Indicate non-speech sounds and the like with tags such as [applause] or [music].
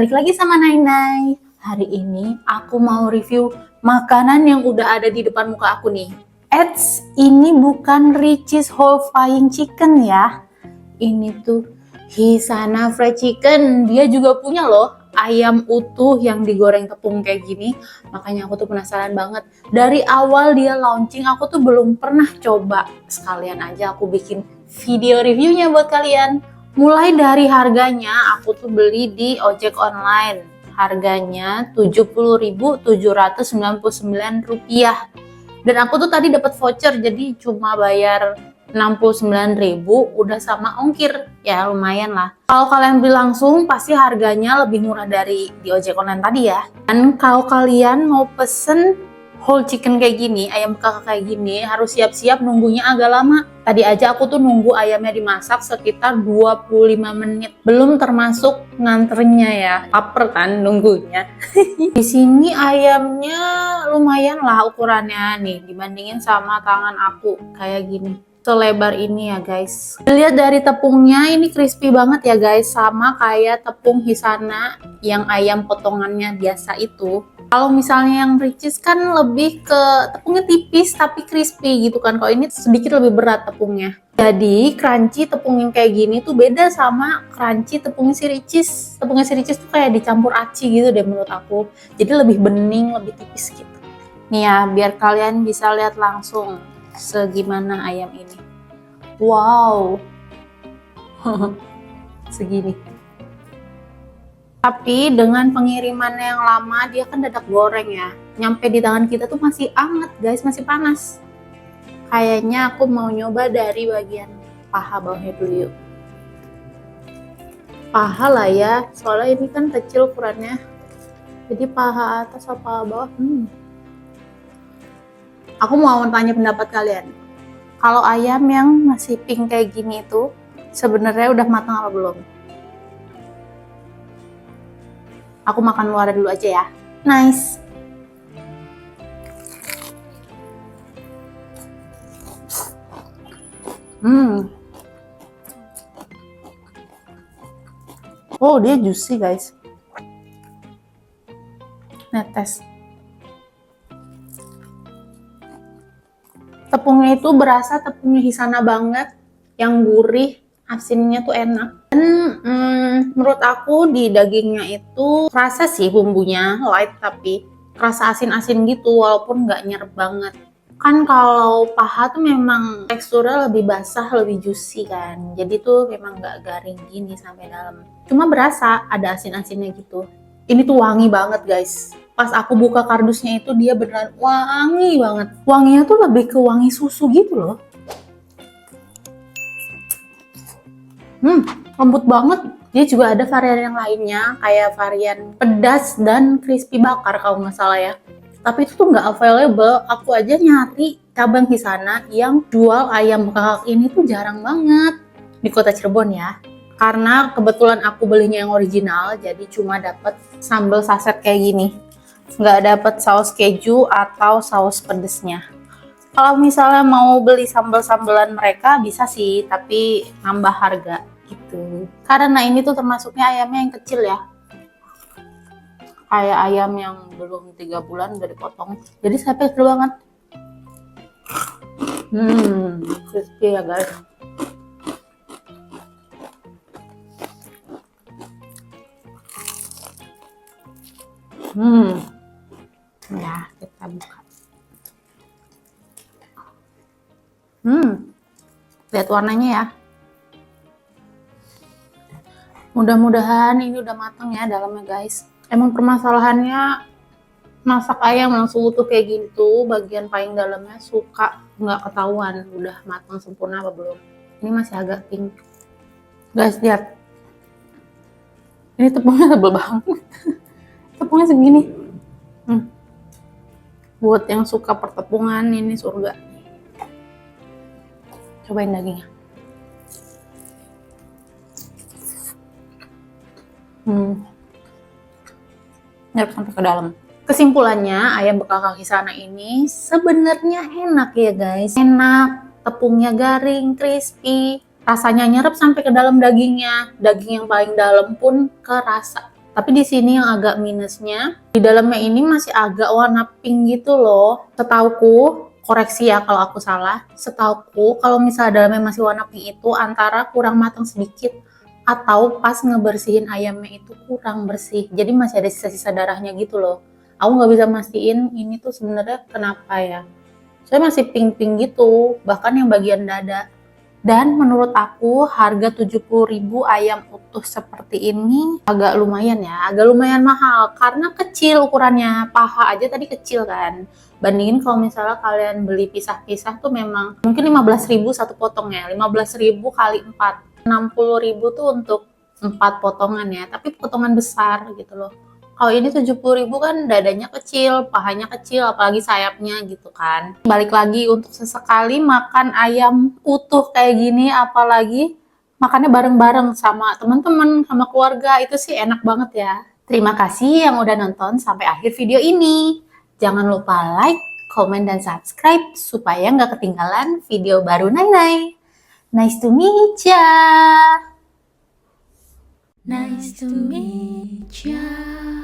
Balik lagi sama Nai Nai. Hari ini aku mau review makanan yang udah ada di depan muka aku nih. Eits, ini bukan Richie's Whole Flying Chicken ya. Ini tuh Hisana Fried Chicken. Dia juga punya loh ayam utuh yang digoreng tepung kayak gini. Makanya aku tuh penasaran banget. Dari awal dia launching, aku tuh belum pernah coba. Sekalian aja aku bikin video reviewnya buat kalian. Mulai dari harganya, aku tuh beli di ojek online. Harganya Rp70.799. Dan aku tuh tadi dapat voucher, jadi cuma bayar 69.000 udah sama ongkir. Ya lumayan lah. Kalau kalian beli langsung, pasti harganya lebih murah dari di ojek online tadi ya. Dan kalau kalian mau pesen whole chicken kayak gini, ayam kakak kayak gini, harus siap-siap nunggunya agak lama. Tadi aja aku tuh nunggu ayamnya dimasak sekitar 25 menit. Belum termasuk nganternya ya. Laper kan nunggunya. [laughs] Di sini ayamnya lumayan lah ukurannya nih dibandingin sama tangan aku kayak gini selebar ini ya guys lihat dari tepungnya ini crispy banget ya guys sama kayak tepung hisana yang ayam potongannya biasa itu kalau misalnya yang ricis kan lebih ke tepungnya tipis tapi crispy gitu kan kalau ini sedikit lebih berat tepungnya jadi crunchy tepung yang kayak gini tuh beda sama crunchy tepungnya si ricis tepungnya si ricis tuh kayak dicampur aci gitu deh menurut aku jadi lebih bening lebih tipis gitu nih ya biar kalian bisa lihat langsung segimana ayam ini. Wow. [laughs] Segini. Tapi dengan pengiriman yang lama dia kan dadak goreng ya. Nyampe di tangan kita tuh masih anget guys, masih panas. Kayaknya aku mau nyoba dari bagian paha bawahnya dulu yuk. Paha lah ya, soalnya ini kan kecil ukurannya. Jadi paha atas atau paha bawah, hmm, Aku mau tanya pendapat kalian. Kalau ayam yang masih pink kayak gini itu sebenarnya udah matang apa belum? Aku makan luar dulu aja ya. Nice. Hmm. Oh, dia juicy, guys. Netes. tepungnya itu berasa tepungnya Hisana banget yang gurih asinnya tuh enak dan mm, menurut aku di dagingnya itu rasa sih bumbunya light tapi rasa asin-asin gitu walaupun nggak nyerap banget. Kan kalau paha tuh memang teksturnya lebih basah lebih juicy kan. Jadi tuh memang nggak garing gini sampai dalam. Cuma berasa ada asin-asinnya gitu. Ini tuh wangi banget guys. Pas aku buka kardusnya itu dia beneran wangi banget. Wanginya tuh lebih ke wangi susu gitu loh. Hmm, lembut banget. Dia juga ada varian yang lainnya, kayak varian pedas dan crispy bakar kalau nggak salah ya. Tapi itu tuh nggak available. Aku aja nyari cabang di sana yang jual ayam kakak ini tuh jarang banget di kota Cirebon ya. Karena kebetulan aku belinya yang original, jadi cuma dapet sambal saset kayak gini nggak dapat saus keju atau saus pedesnya. Kalau misalnya mau beli sambal-sambalan mereka bisa sih, tapi nambah harga gitu. Karena ini tuh termasuknya ayamnya yang kecil ya. Kayak ayam yang belum tiga bulan udah dipotong. Jadi saya kecil banget. Hmm, crispy ya guys. Hmm ya kita buka hmm lihat warnanya ya mudah-mudahan ini udah matang ya dalamnya guys. Emang permasalahannya masak ayam langsung utuh kayak gitu bagian paling dalamnya suka nggak ketahuan udah matang sempurna apa belum. Ini masih agak pink. Guys lihat. Ini tepungnya tebel banget. [laughs] Tepungnya segini. Hmm. Buat yang suka pertepungan ini surga. Cobain dagingnya hmm nyerap sampai ke dalam kesimpulannya ayam bekal kaki sana ini sebenarnya enak ya guys enak tepungnya garing crispy rasanya nyerap sampai ke dalam dagingnya. Daging yang paling dalam pun kerasa. Tapi di sini yang agak minusnya, di dalamnya ini masih agak warna pink gitu loh. Setauku, koreksi ya kalau aku salah. Setauku, kalau misalnya dalamnya masih warna pink itu antara kurang matang sedikit atau pas ngebersihin ayamnya itu kurang bersih. Jadi masih ada sisa-sisa darahnya gitu loh. Aku nggak bisa mastiin ini tuh sebenarnya kenapa ya. Saya masih pink-pink gitu, bahkan yang bagian dada. Dan menurut aku harga 70.000 ayam utuh seperti ini agak lumayan ya, agak lumayan mahal karena kecil ukurannya. Paha aja tadi kecil kan. Bandingin kalau misalnya kalian beli pisah-pisah tuh memang mungkin 15.000 satu potongnya, 15.000 kali 4. 60.000 tuh untuk 4 potongan ya, tapi potongan besar gitu loh. Kalau ini 70.000 kan dadanya kecil, pahanya kecil, apalagi sayapnya gitu kan. Balik lagi untuk sesekali makan ayam utuh kayak gini, apalagi makannya bareng-bareng sama teman-teman, sama keluarga, itu sih enak banget ya. Terima kasih yang udah nonton sampai akhir video ini. Jangan lupa like, komen, dan subscribe supaya nggak ketinggalan video baru Nai Nai. Nice to meet ya. Nice to meet ya.